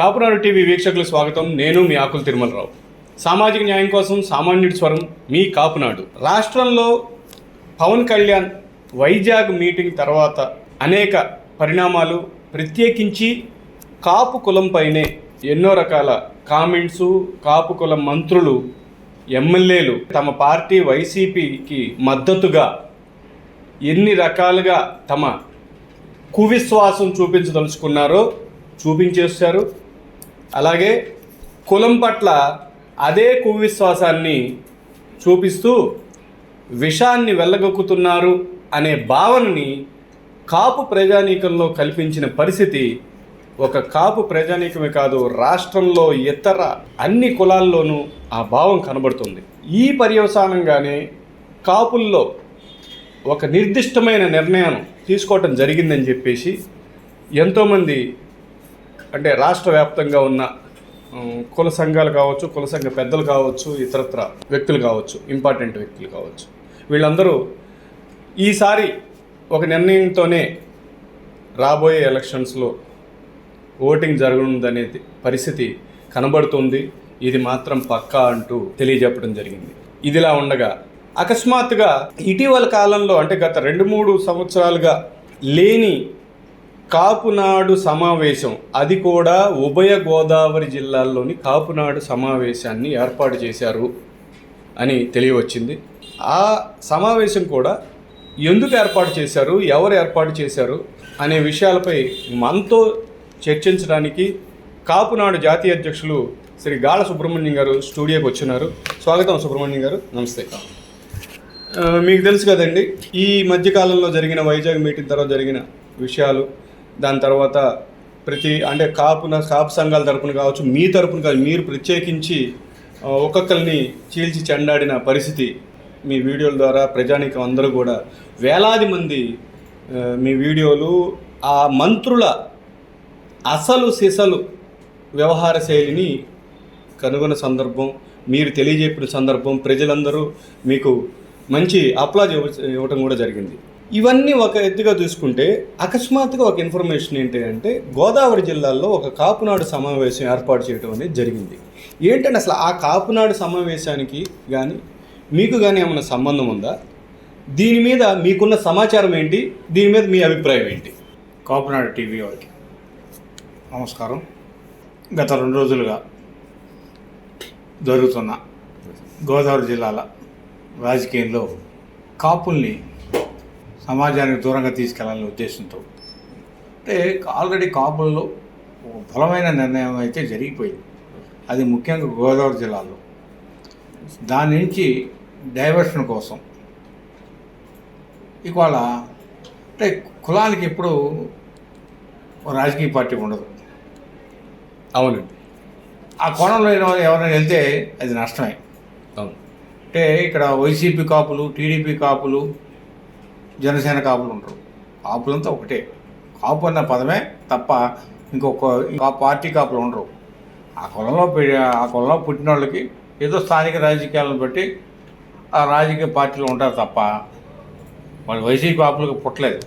Kapunadu TV వీక్షకులకు స్వాగతం. నేను మీ ఆకుల తిరుమలరావు. సామాజిక న్యాయం కోసం సామాన్యుడి స్వరం మీ కాపునాడు. రాష్ట్రంలో పవన్ కళ్యాణ్ వైజాగ్ మీటింగ్ తర్వాత అనేక పరిణామాలు ప్రత్యేకించి కాపు కులంపైనే ఎన్నో రకాల కామెంట్సు కాపు కులం మంత్రులు ఎమ్మెల్యేలు తమ పార్టీ వైసీపీకి మద్దతుగా ఎన్ని రకాలుగా తమ కువిశ్వాసం చూపించదలుచుకున్నారో చూపించేశారు. అలాగే కులం పట్ల అదే కువిశ్వాసాన్ని చూపిస్తూ విషాన్ని వెళ్ళగొక్కుతున్నారు అనే భావనని కాపు ప్రజానీకంలో కల్పించిన పరిస్థితి ఒక కాపు ప్రజానీకమే కాదు రాష్ట్రంలో ఇతర అన్ని కులాల్లోనూ ఆ భావం కనబడుతుంది. ఈ పర్యవసానంగానే కాపుల్లో ఒక నిర్దిష్టమైన నిర్ణయం తీసుకోవటం జరిగిందని చెప్పేసి ఎంతోమంది అంటే రాష్ట్ర వ్యాప్తంగా ఉన్న కుల సంఘాలు కావచ్చు కుల సంఘ పెద్దలు కావచ్చు ఇతరత్ర వ్యక్తులు కావచ్చు ఇంపార్టెంట్ వ్యక్తులు కావచ్చు. వీళ్ళందరూ ఈసారి ఒక నిర్ణయంతోనే రాబోయే ఎలక్షన్స్లో ఓటింగ్ జరగనుందనే పరిస్థితి కనబడుతుంది. ఇది మాత్రం పక్కా అంటూ తెలియజెప్పడం జరిగింది. ఇదిలా ఉండగా అకస్మాత్తుగా ఇటీవల కాలంలో అంటే గత రెండు మూడు సంవత్సరాలుగా లేని కాపునాడు సమావేశం. అది కూడా ఉభయ గోదావరి జిల్లాల్లోని కాపునాడు సమావేశాన్ని ఏర్పాటు చేశారు అని తెలియవచ్చింది. ఆ సమావేశం కూడా ఎందుకు ఏర్పాటు చేశారు ఎవరు ఏర్పాటు చేశారు అనే విషయాలపై మనతో చర్చించడానికి కాపునాడు జాతీయ అధ్యక్షులు శ్రీ గాళ సుబ్రహ్మణ్యం గారు స్టూడియోకి వచ్చినారు. స్వాగతం సుబ్రహ్మణ్యం గారు. నమస్తే. మీకు తెలుసు కదండి ఈ మధ్యకాలంలో జరిగిన వైజాగ్ మీటింగ్ తర్వాత జరిగిన విషయాలు. దాని తర్వాత ప్రతి అంటే కాపున కాపు సంఘాల తరపున కావచ్చు మీ తరపున కాదు మీరు ప్రత్యేకించి ఒక్కొక్కరిని చీల్చి చెండాడిన పరిస్థితి మీ వీడియోల ద్వారా ప్రజానికి అందరూ కూడా. వేలాది మంది మీ వీడియోలు ఆ మంత్రుల అసలు సిసలు వ్యవహార శైలిని కనుగొన్న సందర్భం మీరు తెలియజెప్పిన సందర్భం ప్రజలందరూ మీకు మంచి అప్లాజ్ ఇవ్వ ఇవ్వటం కూడా జరిగింది. ఇవన్నీ ఒక ఎత్తుగా చూసుకుంటే అకస్మాత్తుగా ఒక ఇన్ఫర్మేషన్ ఏంటి అంటే గోదావరి జిల్లాలో ఒక కాపునాడు సమావేశం ఏర్పాటు చేయడం అనేది జరిగింది. ఏంటంటే అసలు ఆ కాపునాడు సమావేశానికి కానీ మీకు కానీ ఏమైనా సంబంధం ఉందా? దీని మీద మీకున్న సమాచారం ఏంటి? దీని మీద మీ అభిప్రాయం ఏంటి? కాపునాడు టీవీ వాళ్ళకి. నమస్కారం. గత రెండు రోజులుగా జరుగుతున్న గోదావరి జిల్లాల రాజకీయంలో కాపుల్ని సమాజానికి దూరంగా తీసుకెళ్ళాలనే ఉద్దేశంతో. అంటే ఆల్రెడీ కాపుల్లో బలమైన నిర్ణయం అయితే జరిగిపోయింది. అది ముఖ్యంగా గోదావరి జిల్లాలో. దాని నుంచి డైవర్షన్ కోసం ఇవాళ అంటే కులానికి ఎప్పుడు రాజకీయ పార్టీ ఉండదు. అవునండి. ఆ కోణంలో ఎవరు- ఎవరైనా వెళ్తే అది నష్టమే. అవును. అంటే ఇక్కడ వైసీపీ కాపులు టీడీపీ కాపులు జనసేన కాపులు ఉంటారు. కాపులంతా ఒకటే. కాపు అన్న పదమే తప్ప ఇంకొక ఆ పార్టీ కాపులు ఉండరు. ఆ కులంలో ఆ కులంలో పుట్టిన వాళ్ళకి ఏదో స్థానిక రాజకీయాలను బట్టి ఆ రాజకీయ పార్టీలు ఉంటారు తప్ప వాళ్ళు వైసీపీ కాపులకు పుట్టలేదు.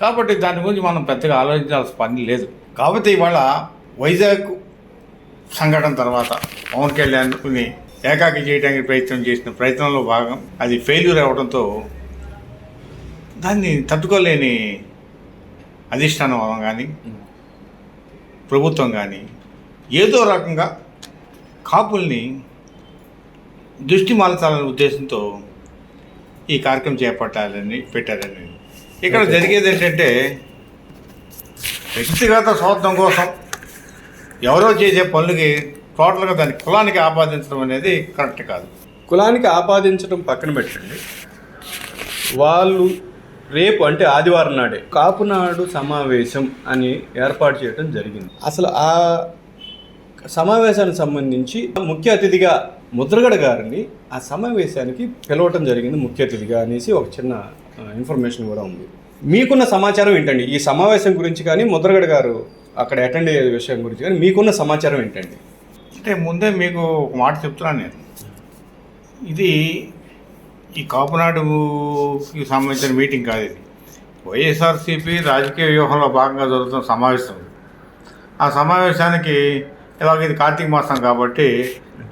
కాబట్టి దాని గురించి మనం పెద్దగా ఆలోచించాల్సిన పని లేదు. కాబట్టి ఇవాళ వైజాగ్ సంఘటన తర్వాత పవన్ కళ్యాణ్ని ఏకాకి చేయడానికి ప్రయత్నం చేసిన ప్రయత్నంలో భాగం అది ఫెయిల్యూర్ అవ్వడంతో దాన్ని తట్టుకోలేని అధిష్టానం కానీ ప్రభుత్వం కానీ ఏదో రకంగా కాపుల్ని దృష్టి మాల్చాలనే ఉద్దేశంతో ఈ కార్యక్రమం చేపట్టాలని పెట్టారని. ఇక్కడ జరిగేది ఏంటంటే వ్యక్తిగత స్వార్థం కోసం ఎవరో చేసే పనులకి టోటల్గా దాని కులానికి ఆపాదించడం అనేది కరెక్ట్ కాదు. కులానికి ఆపాదించడం పక్కన పెట్టండి. వాళ్ళు రేపు అంటే ఆదివారం నాడే కాపునాడు సమావేశం అని ఏర్పాటు చేయడం జరిగింది. అసలు ఆ సమావేశానికి సంబంధించి ముఖ్య అతిథిగా ముద్రగడ గారిని ఆ సమావేశానికి పిలవటం జరిగింది ముఖ్య అతిథిగా అనేసి ఒక చిన్న ఇన్ఫర్మేషన్ కూడా ఉంది. మీకున్న సమాచారం ఏంటండి? ఈ సమావేశం గురించి కానీ ముద్రగడ గారు అక్కడ అటెండ్ అయ్యే విషయం గురించి కానీ మీకున్న సమాచారం ఏంటండి? అంటే ముందే మీకు ఒక మాట చెప్తున్నాను నేను. ఇది ఈ కాపునాడుకి సంబంధించిన మీటింగ్ కాదు ఇది వైఎస్ఆర్సీపీ రాజకీయ వ్యూహంలో భాగంగా జరుగుతున్న సమావేశం ఆ సమావేశానికి ఇలాగ ఇది కార్తీక మాసం కాబట్టి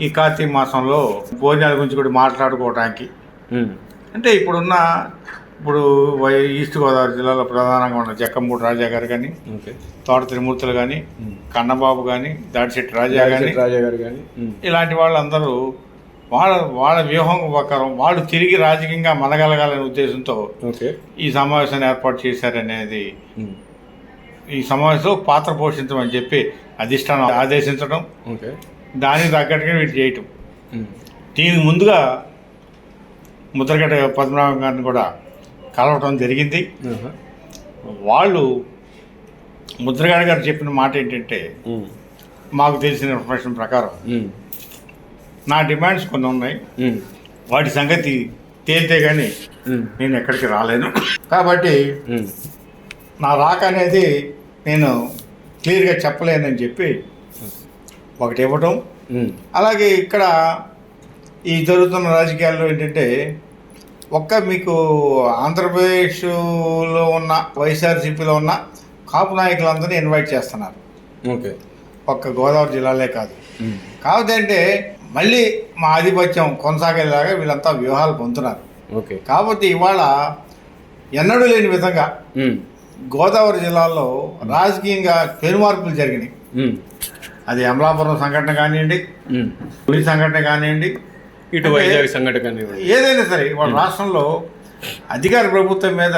ఈ కార్తీక మాసంలో భోజనాల గురించి కూడా మాట్లాడుకోవడానికి. అంటే ఇప్పుడున్న ఇప్పుడు వై- ఈస్ట్ గోదావరి జిల్లాలో ప్రధానంగా ఉన్న జక్కంపూడి రాజా గారు కానీ తోట త్రిమూర్తులు కానీ. కన్నబాబు కానీ దాడిశెట్టి రాజా కానీ గారు కానీ. ఇలాంటి వాళ్ళందరూ వాళ్ళ వాళ్ళ వ్యూహం ప్రకారం వాళ్ళు తిరిగి రాజకీయంగా మనగలగాలనే ఉద్దేశంతో ఈ సమావేశాన్ని ఏర్పాటు చేశారనేది ఉమ్. ఈ సమావేశంలో పాత్ర పోషించమని చెప్పి అధిష్టానం ఆదేశించడం దానికి తగ్గట్టుగా వీటి చేయటం ఉమ్. దీనికి ముందుగా ముద్రగడ్డ పద్మనాభం గారిని కూడా కలవటం జరిగింది ఆహా. వాళ్ళు ముద్రగడ్డ గారు చెప్పిన మాట ఏంటంటే ఉమ్. మాకు తెలిసిన ఇన్ఫర్మేషన్ ప్రకారం. నా డిమాండ్స్ కొన్ని ఉన్నాయి. వాటి సంగతి తేలితే కానీ. నేను ఎక్కడికి రాలేను కాబట్టి. నా రాక అనేది నేను క్లియర్గా చెప్పలేనని చెప్పి ఒకటి ఇవ్వటం. అలాగే ఇక్కడ ఈ జరుగుతున్న రాజకీయాల్లో ఏంటంటే ఒక్క మీకు ఆంధ్రప్రదేశ్లో ఉన్న వైఎస్ఆర్సీపీలో ఉన్న కాపు నాయకులందరినీ ఇన్వైట్ చేస్తున్నారు ఓకే ఒక్క గోదావరి జిల్లాలే కాదు. కాకపోతే అంటే మళ్ళీ మా ఆధిపత్యం కొనసాగేలాగా వీళ్ళంతా వ్యూహాలు పొందుతున్నారు ఓకే కాబట్టి ఇవాళ ఎన్నడూ లేని విధంగా. గోదావరి జిల్లాలో రాజకీయంగా పెనుమార్పులు జరిగినాయి. అది అమలాపురం సంఘటన కానివ్వండి. పులి సంఘటన కానివ్వండి ఇటు వైజాగ్ సంఘటన కానివ్వండి ఏదైనా సరే వాళ్ళ రాష్ట్రంలో అధికార ప్రభుత్వం మీద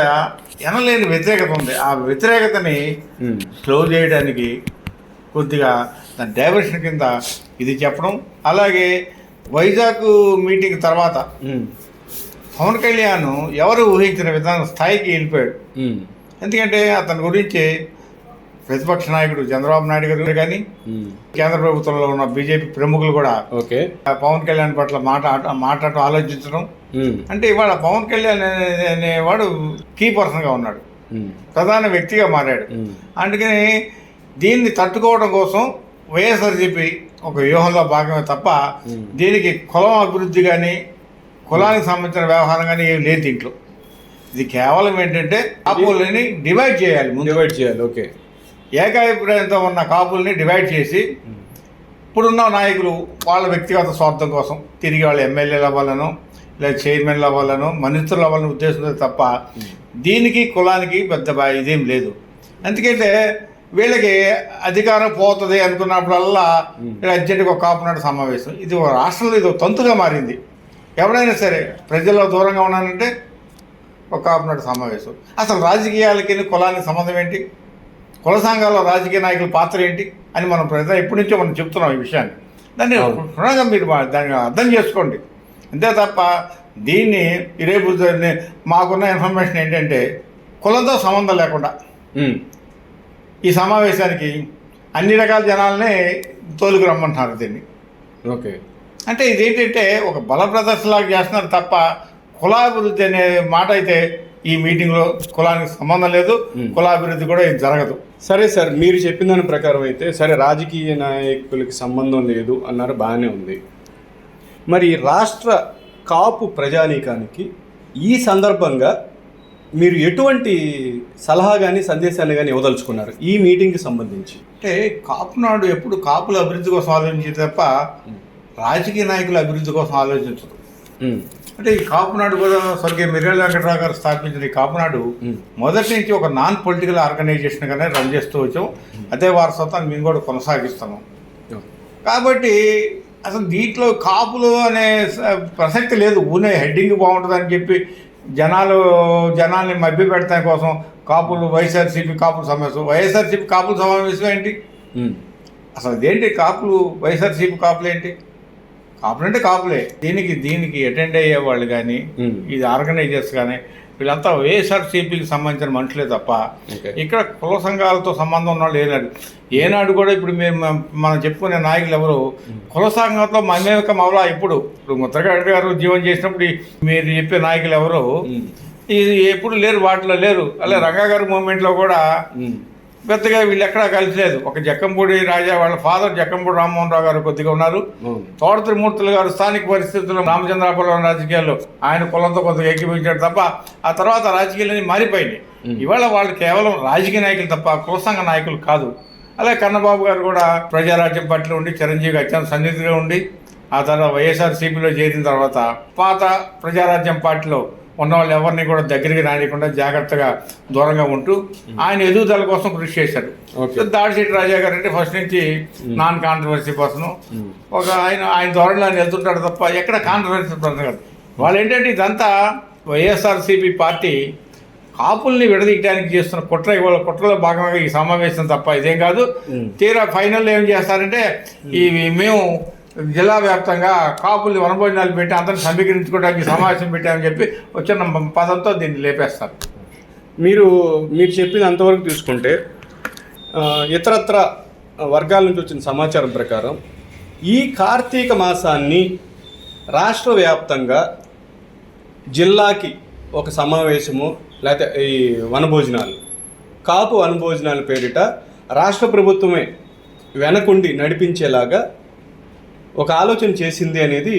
ఎనలేని వ్యతిరేకత ఉంది ఆ వ్యతిరేకతని. స్లో చేయడానికి కొద్దిగా దాని డైవర్షన్ కింద ఇది చెప్పడం అలాగే వైజాగ్ మీటింగ్ తర్వాత. పవన్ కళ్యాణ్ ఎవరు ఊహించిన విధానం స్థాయికి వెళ్ళిపోయాడు. ఎందుకంటే అతని గురించి ప్రతిపక్ష నాయకుడు చంద్రబాబు నాయుడు గారు కానీ. కేంద్ర ప్రభుత్వంలో ఉన్న బీజేపీ ప్రముఖులు కూడా ఓకే పవన్ కళ్యాణ్ పట్ల మాట మాట్లాడటం ఆలోచించడం. అంటే ఇవాళ పవన్ కళ్యాణ్ అనే- అనేవాడు కీ పర్సన్గా ఉన్నాడు. ప్రధాన వ్యక్తిగా మారాడు. అందుకని దీన్ని తట్టుకోవడం కోసం వైఎస్ఆర్సీపీ ఒక వ్యూహంలో భాగమే తప్ప. దీనికి కులం అభివృద్ధి కానీ కులానికి సంబంధించిన వ్యవహారం కానీ ఏం లేదు దీంట్లో ఇది కేవలం ఏంటంటే కాపుల్ని డివైడ్ చేయాలి ముందు డివైడ్ చేయాలి ఓకే ఏకాభిప్రాయంతో ఉన్న కాపుల్ని డివైడ్ చేసి. ఇప్పుడున్న నాయకులు వాళ్ళ వ్యక్తిగత స్వార్థం కోసం తిరిగి వాళ్ళ ఎమ్మెల్యేల వల్లనో లేదా చైర్మన్ల వల్లనో మంత్రుల వల్ల ఉద్దేశంతో తప్ప దీనికి కులానికి పెద్ద ఇదేం లేదు ఎందుకంటే వీళ్ళకి అధికారం పోతుంది అనుకున్నప్పుడల్లా అర్జెంటుగా ఒక కాపునాడు సమావేశం. ఇది ఒక రాష్ట్రంలో ఇది తంతుగా మారింది. ఎవరైనా సరే ప్రజల్లో దూరంగా ఉన్నానంటే ఒక కాపునాడు సమావేశం. అసలు రాజకీయాలకి కులానికి సంబంధం ఏంటి? కుల సంఘాల్లో రాజకీయ నాయకుల పాత్ర ఏంటి? అని మనం ప్రజలు ఎప్పటి నుంచో మనం చెప్తున్నాం ఈ విషయాన్ని. దాన్ని. క్షుణ్ణంగా మీరు దాన్ని అర్థం చేసుకోండి. అంతే తప్ప దీన్ని రేపు మాకున్న ఇన్ఫర్మేషన్ ఏంటంటే కులంతో సంబంధం లేకుండా. ఈ సమావేశానికి అన్ని రకాల జనాలనే తోలుకు రమ్మంటున్నారు దీన్ని. ఓకే. అంటే ఇదేంటంటే ఒక బల ప్రదర్శనలాగా చేస్తున్నారు తప్ప కులాభివృద్ధి అనే మాట అయితే ఈ మీటింగ్లో కులానికి సంబంధం లేదు. కులాభివృద్ధి కూడా ఇది జరగదు. సరే సార్ మీరు చెప్పిన దాని ప్రకారం అయితే సరే రాజకీయ నాయకులకి సంబంధం లేదు అన్నారు బాగానే ఉంది. మరి రాష్ట్ర కాపు ప్రజానీకానికి ఈ సందర్భంగా మీరు ఎటువంటి సలహా కానీ సందేశాన్ని కానీ ఇవ్వదలుచుకున్నారు ఈ మీటింగ్కి సంబంధించి? అంటే కాపునాడు ఎప్పుడు కాపుల అభివృద్ధి కోసం ఆలోచించే తప్ప రాజకీయ నాయకుల అభివృద్ధి కోసం ఆలోచించదు. అంటే ఈ కాపునాడు కూడా స్వర్గీయ మిర్యాల వెంకటరావు గారు స్థాపించిన ఈ కాపునాడు. మొదటి నుంచి ఒక నాన్ పొలిటికల్ ఆర్గనైజేషన్గానే రన్ చేస్తూ వచ్చాం. అదే వారసత్వాన్ని మేము కూడా కొనసాగిస్తున్నాం. కాబట్టి అసలు దీంట్లో కాపులు అనే ప్రసక్తి లేదు. ఊనే హెడ్డింగ్ బాగుంటుందని చెప్పి జనాలు జనాల్ని మభ్య పెడతాం కోసం కాపులు వైఎస్ఆర్సీపీ కాపుల సమావేశం వైఎస్ఆర్సీపీ కాపుల సమావేశం ఏంటి. అసలు ఇదేంటి కాపులు వైఎస్ఆర్సీపీ కాపులు ఏంటి కాపులు అంటే కాపులే దీనికి దీనికి అటెండ్ అయ్యే వాళ్ళు కానీ. ఇది ఆర్గనైజర్స్ కానీ వీళ్ళంతా వైఎస్ఆర్సీపీకి సంబంధించిన మనుషులే తప్ప. ఇక్కడ కుల సంఘాలతో సంబంధం ఉన్న వాళ్ళు ఏనాడు ఏనాడు కూడా ఇప్పుడు మేము మనం చెప్పుకునే నాయకులు ఎవరు కుల సంఘంతో మమేక మవలా ఇప్పుడు ఇప్పుడు ముద్రగడ్డ గారు జీవనం చేసినప్పుడు మీరు చెప్పే నాయకులు ఎవరు. ఇది ఎప్పుడు లేరు వాటిలో లేరు అలా రంగా గారి మూమెంట్లో కూడా. పెద్దగా వీళ్ళు ఎక్కడా కలిసిలేదు ఒక జక్కంపూడి రాజా వాళ్ళ ఫాదర్ జక్కంపూడి రామ్మోహన్ రావు గారు కొద్దిగా ఉన్నారు. తోట త్రిమూర్తులు గారు స్థానిక పరిస్థితుల్లో రామచంద్రాపురం రాజకీయాల్లో ఆయన కులంతో కొద్దిగా ఏకీపించాడు తప్ప ఆ తర్వాత రాజకీయాలన్నీ మారిపోయినాయి. ఇవాళ వాళ్ళు కేవలం రాజకీయ నాయకులు తప్ప కుల సంఘ నాయకులు కాదు. అలాగే కన్నబాబు గారు కూడా ప్రజారాజ్యం పార్టీలో ఉండి చిరంజీవి అత్యంత సన్నిధిగా ఉండి ఆ తర్వాత వైఎస్ఆర్సీపీలో చేరిన తర్వాత పాత ప్రజారాజ్యం పార్టీలో ఉన్న వాళ్ళు ఎవరిని కూడా దగ్గరికి రానికుండా జాగ్రత్తగా దూరంగా ఉంటూ ఆయన ఎదుగుదల కోసం కృషి చేశారు దాడిశెట్టి రాజా గారు అంటే ఫస్ట్ నుంచి నాన్ కాంట్రవర్సీ పర్సన్ ఒక ఆయన ఆయన ధోరణిలో ఆయన వెళ్తుంటాడు తప్ప ఎక్కడ కాంట్రవర్సీ పర్సన్ కాదు. వాళ్ళు ఏంటంటే ఇదంతా వైఎస్ఆర్సీపీ పార్టీ కాపుల్ని విడదీయడానికి చేస్తున్న కుట్ర ఇవాళ కుట్రలో భాగంగా ఈ సమావేశం తప్ప ఇదేం కాదు. తీరా ఫైనల్ ఏం చేస్తారంటే ఈ మేము జిల్లా వ్యాప్తంగా కాపుల్ని వనభోజనాలు పెట్టి అందరిని సమీకరించుకోవడానికి సమావేశం పెట్టామని చెప్పి వచ్చిన పదంతో దీన్ని లేపేస్తారు. మీరు మీరు చెప్పింది అంతవరకు తీసుకుంటే ఇతరత్ర వర్గాల నుంచి వచ్చిన సమాచారం ప్రకారం ఈ కార్తీక మాసాన్ని రాష్ట్ర వ్యాప్తంగా జిల్లాకి ఒక సమావేశము లేకపోతే ఈ వనభోజనాలు కాపు వనభోజనాల పేరిట రాష్ట్ర ప్రభుత్వమే వెనకుండి నడిపించేలాగా ఒక ఆలోచన చేసింది అనేది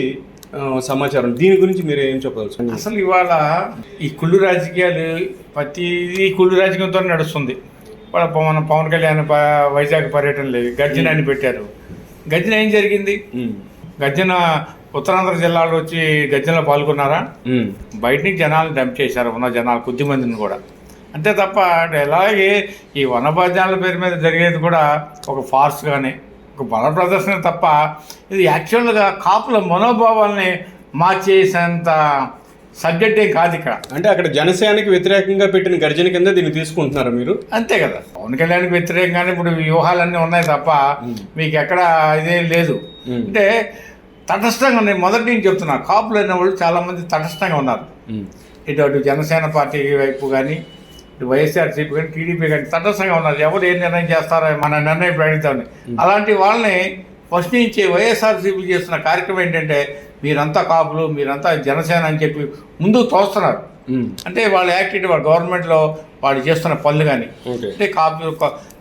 సమాచారం. దీని గురించి మీరు ఏం చెప్పవచ్చు అసలు ఇవాళ ఈ కుళ్ళు రాజకీయాలు ప్రతిదీ కుళ్ళు రాజకీయంతో నడుస్తుంది. ఇవాళ మన పవన్ కళ్యాణ్ వైజాగ్ పర్యటన లేదు. గర్జన అని పెట్టారు. గర్జన ఏం జరిగింది? గర్జన ఉత్తరాంధ్ర జిల్లాలో వచ్చి గర్జనలో పాల్గొన్నారా? బయట నుంచి జనాలను డంప్ చేశారు. ఉన్న జనాలు కొద్ది మందిని కూడా. అంతే తప్ప అలాగే ఈ వనభోజనాల పేరు మీద జరిగేది కూడా ఒక ఫార్స్ కానీ ఒక బల ప్రదర్శన తప్ప ఇది యాక్చువల్గా కాపుల మనోభావాల్ని మార్చేసేంత సబ్జెక్ట్ కాదు ఇక్కడ. అంటే అక్కడ జనసేనకి వ్యతిరేకంగా పెట్టిన గర్జన కింద దీన్ని తీసుకుంటున్నారా మీరు? అంతే కదా. పవన్ కళ్యాణ్కి వ్యతిరేకంగానే ఇప్పుడు వ్యూహాలన్నీ ఉన్నాయి తప్ప మీకు ఎక్కడ ఇదేం లేదు. అంటే తటస్థంగా నేను మొదటి నుంచి చెప్తున్నా కాపులు అయిన వాళ్ళు చాలామంది తటస్థంగా ఉన్నారు. ఇటు అటు జనసేన పార్టీ వైపు కానీ వైఎస్ఆర్సీపీ కానీ టీడీపీ కానీ తటస్థంగా ఉన్నారు. ఎవరు ఏం నిర్ణయం చేస్తారో మన నిర్ణయం ప్రకటిస్తామని అలాంటి వాళ్ళని ఫస్ట్ నుంచి వైఎస్ఆర్సీపీ చేస్తున్న కార్యక్రమం ఏంటంటే మీరంతా కాపులు మీరంతా జనసేన అని చెప్పి ముందుకు తోస్తున్నారు. అంటే వాళ్ళ యాక్టివిటీ వాళ్ళ గవర్నమెంట్లో వాళ్ళు చేస్తున్న పనులు కానీ అంటే కాపు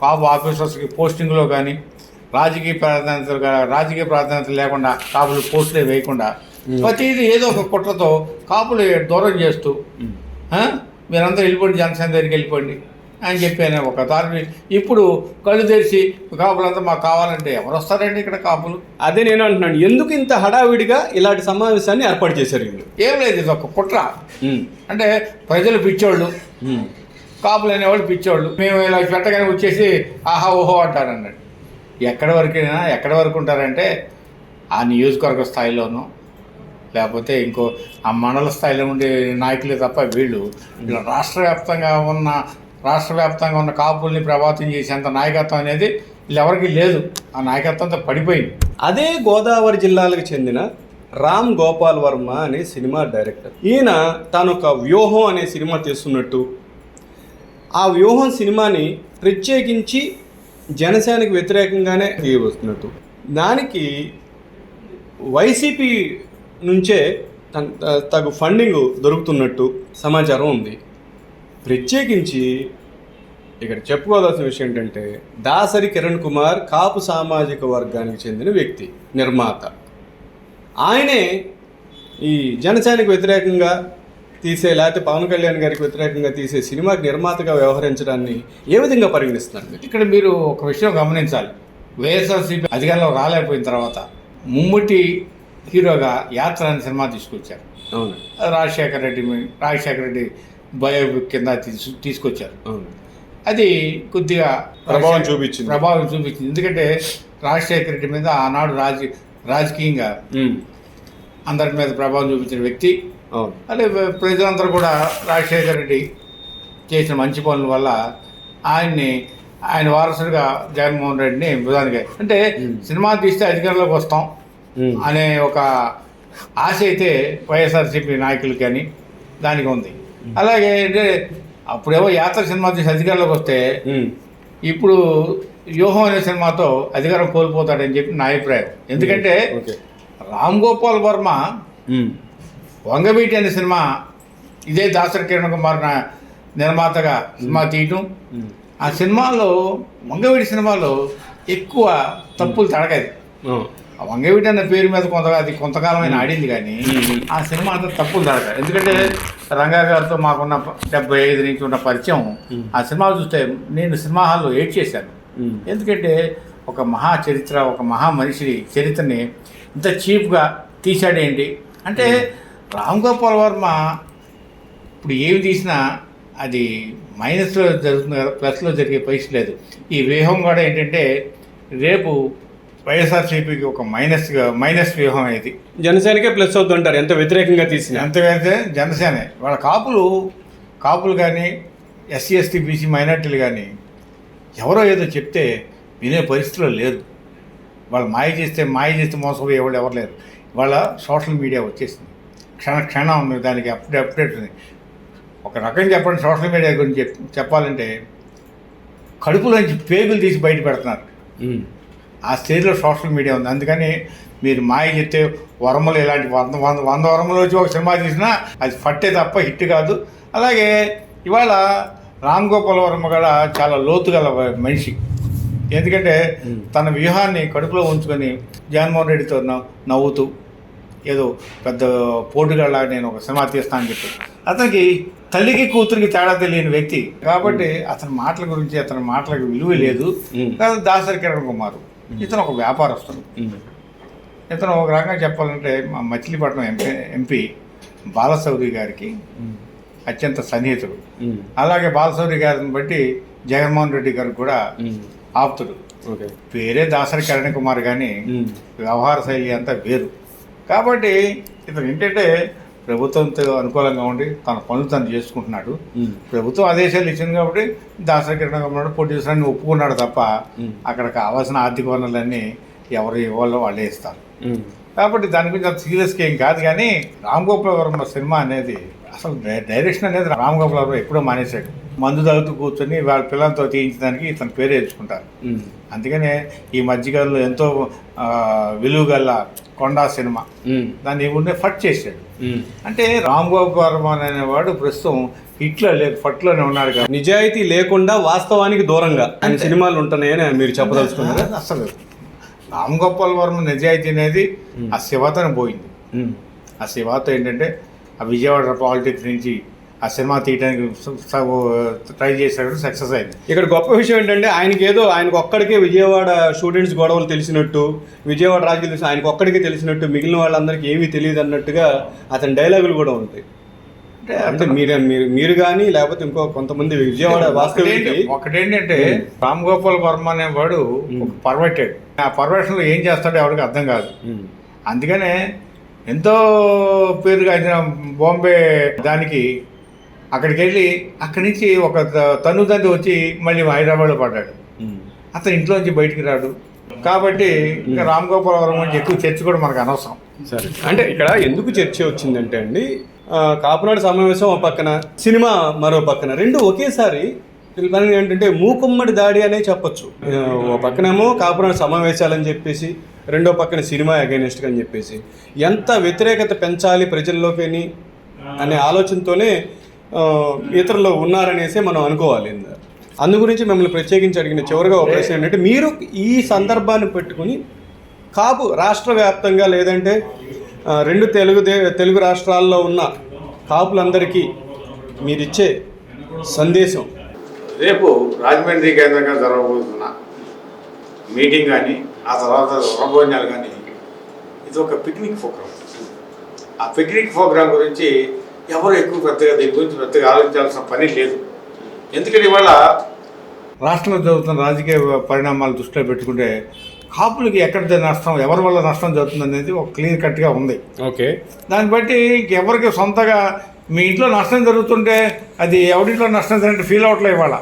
కాపు ఆఫీసర్స్కి పోస్టింగ్లో కానీ రాజకీయ ప్రాధాన్యతలు రాజకీయ ప్రాధాన్యత లేకుండా కాపులు పోస్టులే వేయకుండా ప్రతిదీ ఏదో ఒక కుట్రతో కాపులు దూరం చేస్తూ మీరంతా వెళ్ళిపోండి జనసేన దగ్గరికి వెళ్ళిపోండి అని చెప్పాను ఒక దారి ఇప్పుడు కళ్ళు తెరిచి కాపులంతా మాకు కావాలంటే ఎవరు వస్తారండి ఇక్కడ కాపులు? అదే నేను అంటున్నాను. ఎందుకు ఇంత హడావిడిగా ఇలాంటి సమావేశాన్ని ఏర్పాటు చేశారు వీళ్ళు? ఏం లేదు ఇది ఒక కుట్ర. అంటే ప్రజలు పిచ్చోళ్ళు. కాపులు అనేవాళ్ళు పిచ్చోళ్ళు. మేము ఇలా పెట్టగానే వచ్చేసి ఆహా ఓహో అంటారు అన్నాడు ఎక్కడి వరకైనా ఎక్కడి వరకు ఉంటారంటే ఆ నియోజకవర్గ స్థాయిలోనూ లేకపోతే ఇంకో ఆ మండల స్థాయిలో ఉండే నాయకులే తప్ప వీళ్ళు రాష్ట్ర వ్యాప్తంగా ఉన్న రాష్ట్ర వ్యాప్తంగా ఉన్న కాపుల్ని ప్రభావితం చేసేంత నాయకత్వం అనేది వీళ్ళెవరికి లేదు. ఆ నాయకత్వంతో పడిపోయింది. అదే గోదావరి జిల్లాలకు చెందిన రామ్ గోపాల్ వర్మ అనే సినిమా డైరెక్టర్. ఈయన తాను ఒక వ్యూహం అనే సినిమా తీస్తున్నట్టు. ఆ వ్యూహం సినిమాని ప్రత్యేకించి జనసేనకు వ్యతిరేకంగానే తీయవస్తున్నట్టు దానికి వైసీపీ నుంచే తన్- తగు ఫండింగ్ దొరుకుతున్నట్టు సమాచారం ఉంది. ప్రత్యేకించి ఇక్కడ చెప్పుకోవాల్సిన విషయం ఏంటంటే దాసరి కిరణ్ కుమార్ కాపు సామాజిక వర్గానికి చెందిన వ్యక్తి నిర్మాత. ఆయనే ఈ జనసేనకు వ్యతిరేకంగా తీసే లేకపోతే పవన్ కళ్యాణ్ గారికి వ్యతిరేకంగా తీసే సినిమాకి నిర్మాతగా వ్యవహరించడాన్ని ఏ విధంగా పరిగణిస్తున్నారు ఇక్కడ మీరు ఒక విషయం గమనించాలి. వైఎస్ఆర్సీపీ అధికారంలో రాలేకపోయిన తర్వాత ముమ్ముటి హీరోగా యాత్ర అనే సినిమా తీసుకొచ్చారు. రాజశేఖర రెడ్డి రాజశేఖర రెడ్డి బయోపిక్ కింద తీసు తీసుకొచ్చారు. అది కొద్దిగా ప్రభావం చూపించింది. ప్రభావం చూపించింది. ఎందుకంటే రాజశేఖర రెడ్డి మీద ఆనాడు రాజ రాజకీయంగా అందరి మీద ప్రభావం చూపించిన వ్యక్తి. అవును. అదే ప్రజలందరూ కూడా రాజశేఖర రెడ్డి చేసిన మంచి పనుల వల్ల ఆయన్ని ఆయన వారసుడిగా జగన్మోహన్ రెడ్డిని భుజానికి అంటే సినిమా తీస్తే అధికారంలోకి వస్తాం. అనే ఒక ఆశ అయితే వైఎస్ఆర్సీపీ నాయకులకి కానీ దానికి ఉంది. అలాగే అంటే అప్పుడేవో యాత్ర సినిమా తీసి అధికారంలోకి వస్తే ఇప్పుడు వ్యూహం అనే సినిమాతో అధికారం కోల్పోతాడని చెప్పి నా అభిప్రాయం. ఎందుకంటే రామ్ గోపాల్ వర్మ వంగవీటి అనే సినిమా ఇదే దాసరి కిరణ్ కుమార్ నిర్మాతగా సినిమా తీయటం. ఆ సినిమాలో వంగవీటి సినిమాలో ఎక్కువ తప్పులు తడగది. వంగవీటి అన్న పేరు మీద కొంత అది కొంతకాలమైన ఆడింది కానీ ఆ సినిమా అంతా తప్పులు తడగదు ఎందుకంటే రంగా గారితో మాకున్న డెబ్బై ఐదు నుంచి ఉన్న పరిచయం ఆ సినిమా చూస్తే నేను సినిమా హాల్లో ఏడ్ చేశాను. ఎందుకంటే ఒక మహా చరిత్ర ఒక మహా మనిషి చరిత్రని ఇంత చీప్గా తీశాడేంటి అంటే రామ్ గోపాల్ వర్మ ఇప్పుడు ఏమి తీసినా అది మైనస్లో జరుగుతుంది కదా ప్లస్లో జరిగే పరిస్థితి లేదు. ఈ వ్యూహం కూడా ఏంటంటే రేపు వైఎస్ఆర్సీపీకి ఒక మైనస్గా మైనస్ వ్యూహం ఇది. జనసేనకే ప్లస్ అవుతుంటారు ఎంత వ్యతిరేకంగా తీసినా. ఎంతకైతే జనసేన. వాళ్ళ కాపులు కాపులు కానీ ఎస్సీ ఎస్టీ బీసీ మైనార్టీలు కానీ ఎవరో ఏదో చెప్తే వినే పరిస్థితిలో లేదు వాళ్ళు మాయ చేస్తే మాయ చేస్తే మోసపోయే వాళ్ళు ఎవరు లేరు. వాళ్ళ సోషల్ మీడియా వచ్చేసింది. క్షణ క్షణం ఉంది. దానికి అప్డేట్ అప్డేట్ ఉంది. ఒక రకం చెప్పండి సోషల్ మీడియా గురించి చెప్ చెప్పాలంటే కడుపులోంచి పేగులు తీసి బయట పెడుతున్నారు. ఆ స్టేజ్లో సోషల్ మీడియా ఉంది. అందుకని మీరు మాయ చెప్తే వరమలు ఇలాంటి వంద వంద వంద వరమలు వచ్చి ఒక సినిమా తీసినా అది ఫట్టే తప్ప హిట్ కాదు. అలాగే ఇవాళ రామ్ గోపాల్ వర్మ కూడా చాలా లోతుగల మనిషి. ఎందుకంటే తన వ్యూహాన్ని కడుపులో ఉంచుకొని జగన్మోహన్ రెడ్డితో నవ్వు- నవ్వుతూ ఏదో పెద్ద పోటుగాళ్ళ నేను ఒక సినిమా తీస్తానని చెప్పి. అతనికి తల్లికి కూతురికి తేడా తెలియని వ్యక్తి. కాబట్టి అతని మాటల గురించి అతని మాటలకు విలువ లేదు. దాసరి కిరణ్ కుమార్. ఇతను ఒక వ్యాపారస్తుడు. ఇతను ఒక రకంగా చెప్పాలంటే మా మచిలీపట్నం ఎంపీ ఎంపీ బాలశౌరి గారికి. అత్యంత సన్నిహితుడు. అలాగే బాలశౌరి గారిని బట్టి జగన్మోహన్ రెడ్డి గారికి కూడా. ఆప్తుడు ఓకే పేరే దాసరి కిరణ్ కుమార్ కానీ. వ్యవహార శైలి అంతా వేరు కాబట్టి ఇతను ఏంటంటే ప్రభుత్వంతో అనుకూలంగా ఉండి తన పనులు తను చేసుకుంటున్నాడు. ప్రభుత్వం ఆదేశాలు ఇచ్చింది కాబట్టి దాసరి కిరణ్ కుమార్ పోటీ చేస్తారని ఒప్పుకున్నాడు తప్ప. అక్కడ కావాల్సిన ఆర్థిక వనరులన్నీ ఎవరు ఇవ్వాలో వాళ్ళే ఇస్తారు. కాబట్టి దాని గురించి అంత సీరియస్గా ఏం కాదు కానీ రామ్ గోపాల్ వర్మ సినిమా అనేది అసలు డైరెక్షన్ అనేది రామ్ గోపాల్ వర్మ ఎప్పుడో మానేశాడు మందు తాగుతూ కూర్చొని వాళ్ళ పిల్లలతో తీయించడానికి ఇతని పేరు ఎంచుకుంటారు. అందుకనే ఈ మధ్యకాలంలో ఎంతో ఆ, విలువ గల కొండా సినిమా. దాన్ని ఉండే ఫట్ చేశాడు. అంటే రామ్ గోపాల్ వర్మ అనేవాడు ప్రస్తుతం హిట్లో లేదు ఫట్లోనే ఉన్నాడు కాబట్టి నిజాయితీ లేకుండా వాస్తవానికి దూరంగా ఆయన సినిమాలు ఉంటున్నాయని మీరు చెప్పదలుచుకున్నారా అసలు రామ్ గోపాల్ వర్మ నిజాయితీ అనేది ఆ శివతను పోయింది. ఆ శివాతో ఏంటంటే ఆ విజయవాడ పాలిటిక్స్ నుంచి ఆ సినిమా తీయడానికి ట్రై చేశాడు సక్సెస్ అయింది. ఇక్కడ గొప్ప విషయం ఏంటంటే ఆయనకి ఏదో ఆయనకు ఒక్కడికే విజయవాడ స్టూడెంట్స్ గొడవలు తెలిసినట్టు విజయవాడ రాజకీయ తెలిసి ఆయనకు ఒక్కడికే తెలిసినట్టు మిగిలిన వాళ్ళందరికీ ఏమీ తెలియదు అన్నట్టుగా అతని డైలాగులు కూడా ఉంటాయి. అంటే అంటే మీరు మీరు మీరు కానీ లేకపోతే ఇంకో కొంతమంది విజయవాడ ఒకటేంటి- ఒకటేంటంటే రామ్ గోపాల్ వర్మ అనేవాడు పర్వటెడ్ ఆ పర్వటన్లో ఏం చేస్తాడో ఎవరికి అర్థం కాదు. అందుకనే ఎంతో పేరుగాంచిన బాంబే దానికి అక్కడికి వెళ్ళి అక్కడి నుంచి ఒక తన్నుదండి వచ్చి మళ్ళీ హైదరాబాద్లో పడ్డాడు. అతను ఇంట్లో నుంచి బయటికి రాడు. కాబట్టి ఇంకా రామ్ గోపాల్ వర్మ గురించి ఎక్కువ చర్చ కూడా మనకు అనవసరం. సరే. అంటే ఇక్కడ ఎందుకు చర్చ వచ్చిందంటే అండి కాపునాడు సమావేశం ఒక పక్కన సినిమా మరో పక్కన రెండు ఒకేసారి వీళ్ళ ఏంటంటే మూకుమ్మడి దాడి అనే చెప్పొచ్చు. ఓ పక్కనేమో కాపునాడు సమావేశాలని చెప్పేసి రెండో పక్కన సినిమా అగైనెస్ట్గా అని చెప్పేసి. ఎంత వ్యతిరేకత పెంచాలి ప్రజల్లోకి అనే ఆలోచనతోనే ఇతరులు ఉన్నారనేసి మనం అనుకోవాలి. అందు గురించి మిమ్మల్ని ప్రత్యేకించి అడిగిన చివరిగా ఒక ప్రశ్న ఏంటంటే మీరు ఈ సందర్భాన్ని పెట్టుకుని కాపు రాష్ట్ర వ్యాప్తంగా లేదంటే రెండు తెలుగు తెలుగు రాష్ట్రాల్లో ఉన్న కాపులందరికీ మీరిచ్చే సందేశం. రేపు రాజమండ్రి కేంద్రంగా జరగబోతున్న మీటింగ్ కానీ ఆ తర్వాత వనభోజనాలు కానీ ఇది ఒక పిక్నిక్ ప్రోగ్రామ్ ఆ పిక్నిక్ ప్రోగ్రామ్ గురించి ఎవరు ఎక్కువ పెద్దగా దీని గురించి పెద్దగా ఆలోచించాల్సిన పని లేదు. ఎందుకంటే ఇవాళ రాష్ట్రంలో జరుగుతున్న రాజకీయ పరిణామాలు దృష్టిలో పెట్టుకుంటే కాపులకి ఎక్కడ నష్టం ఎవరి వల్ల నష్టం జరుగుతుంది అనేది ఒక క్లియర్ కట్గా ఉంది. ఓకే. దాన్ని బట్టి ఎవరికి సొంతగా మీ ఇంట్లో నష్టం జరుగుతుంటే అది ఎవరింట్లో నష్టం జరిగినట్టు ఫీల్ అవట్లే ఇవాళ.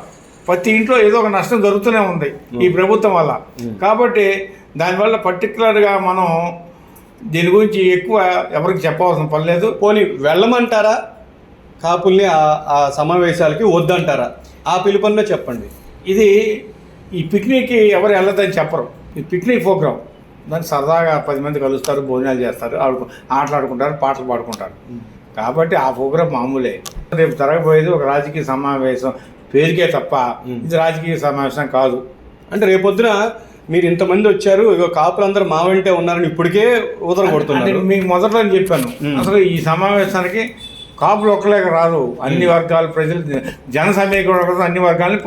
ప్రతి ఇంట్లో ఏదో ఒక నష్టం జరుగుతూనే ఉంది ఈ ప్రభుత్వం వల్ల. కాబట్టి దానివల్ల పర్టికులర్గా మనం దీని గురించి ఎక్కువ ఎవరికి చెప్పవలసిన పని లేదు. పోనీ వెళ్ళమంటారా? కాపుల్ని ఆ- సమావేశాలకి వద్దంటారా? ఆ పిలుపన్నా చెప్పండి. ఇది ఈ పిక్నిక్కి ఎవరు వెళ్ళదని చెప్పరు. ఈ పిక్నిక్ ప్రోగ్రామ్ దాన్ని సరదాగా పది మంది కలుస్తారు భోజనాలు చేస్తారు ఆడుకు ఆటలాడుకుంటారు పాటలు పాడుకుంటారు. కాబట్టి ఆ ప్రోగ్రామ్ మామూలే. రేపు జరగబోయేది ఒక రాజకీయ సమావేశం. పేరుకే తప్ప ఇది రాజకీయ సమావేశం కాదు. అంటే రేపొద్దున మీరు ఇంతమంది వచ్చారు ఇగో కాపులందరూ మా వెంటే ఉన్నారని ఇప్పటికే అంటే కొడుతున్నారు. మీకు మొదట్లో చెప్పాను. అసలు ఈ సమావేశానికి కాపులు ఒక్కలేక రాదు అన్ని వర్గాల ప్రజలు జన సమీకరణ కోసం అన్ని వర్గాలని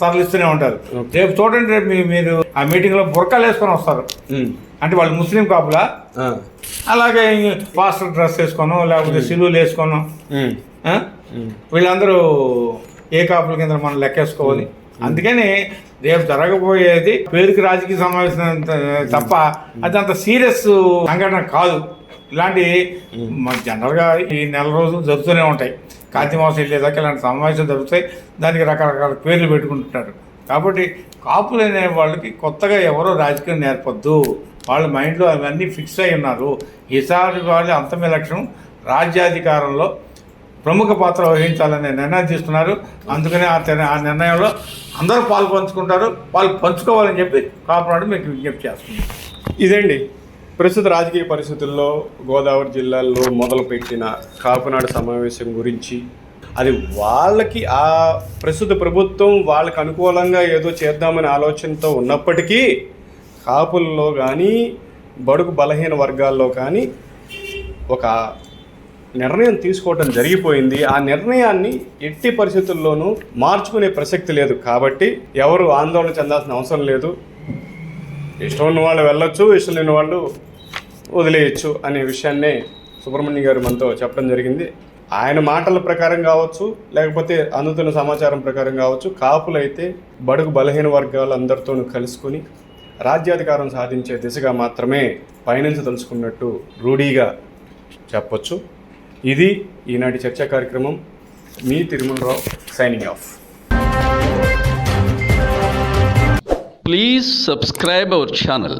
తరలిస్తూనే ఉంటారు. రేపు చూడండి రేపు మీరు ఆ మీటింగ్లో బుర్కాలు వేసుకొని వస్తారు. అంటే వాళ్ళు ముస్లిం కాపులా. అలాగే పాస్టర్ డ్రెస్ వేసుకోను లేకపోతే సిలువులు వేసుకోను. వీళ్ళందరూ ఏ కాపుల కింద మనం లెక్కేసుకోవాలి? అందుకని రేపు జరగబోయేది పేరుకి రాజకీయ సమావేశం తప్ప అది అంత సీరియస్ సంఘటన కాదు. ఇలాంటి జనరల్గా ఈ నెల రోజులు జరుగుతూనే ఉంటాయి. కార్తీక మాసం వెళ్ళేదాకా ఇలాంటి సమావేశాలు జరుగుతాయి. దానికి రకరకాల పేర్లు పెట్టుకుంటుంటారు కాబట్టి కాపులు అనే వాళ్ళకి కొత్తగా ఎవరో రాజకీయం నేర్పొద్దు. వాళ్ళ మైండ్లో అవన్నీ ఫిక్స్ అయి ఉన్నారు. ఈసారి వాళ్ళు అంతమే లక్ష్యం రాజ్యాధికారంలో ప్రముఖ పాత్ర వహించాలనే నిర్ణయం తీసుకున్నారు అందుకనే ఆ నిర్ణయంలో అందరూ పాలు పంచుకుంటారు. వాళ్ళు పంచుకోవాలని చెప్పి కాపునాడు మీకు విజ్ఞప్తి చేస్తున్నాం. ఇదండి? ప్రస్తుత రాజకీయ పరిస్థితుల్లో గోదావరి జిల్లాలో మొదలుపెట్టిన కాపునాడు సమావేశం గురించి అది వాళ్ళకి ఆ ప్రస్తుత ప్రభుత్వం వాళ్ళకి అనుకూలంగా ఏదో చేద్దామనే ఆలోచనతో ఉన్నప్పటికీ కాపుల్లో కానీ బడుగు బలహీన వర్గాల్లో కానీ ఒక నిర్ణయం తీసుకోవటం జరిగిపోయింది. ఆ నిర్ణయాన్ని ఎట్టి పరిస్థితుల్లోనూ మార్చుకునే ప్రసక్తి లేదు. కాబట్టి ఎవరు ఆందోళన చెందాల్సిన అవసరం లేదు. ఇష్టం ఉన్న వాళ్ళు వెళ్ళొచ్చు ఇష్టం లేని వాళ్ళు వదిలేయచ్చు అనే విషయాన్నే సుబ్రహ్మణ్యం గారు మనతో చెప్పడం జరిగింది. ఆయన మాటల ప్రకారం కావచ్చు లేకపోతే అందుతున్న సమాచారం ప్రకారం కావచ్చు కాపులైతే బడుగు బలహీన వర్గాలు అందరితోనూ కలుసుకొని రాజ్యాధికారం సాధించే దిశగా మాత్రమే పయనించదలుచుకున్నట్టు రూఢీగా చెప్పొచ్చు. ఇది ఈనాటి చర్చా కార్యక్రమం. మీ Tirumalarao signing off please subscribe our channel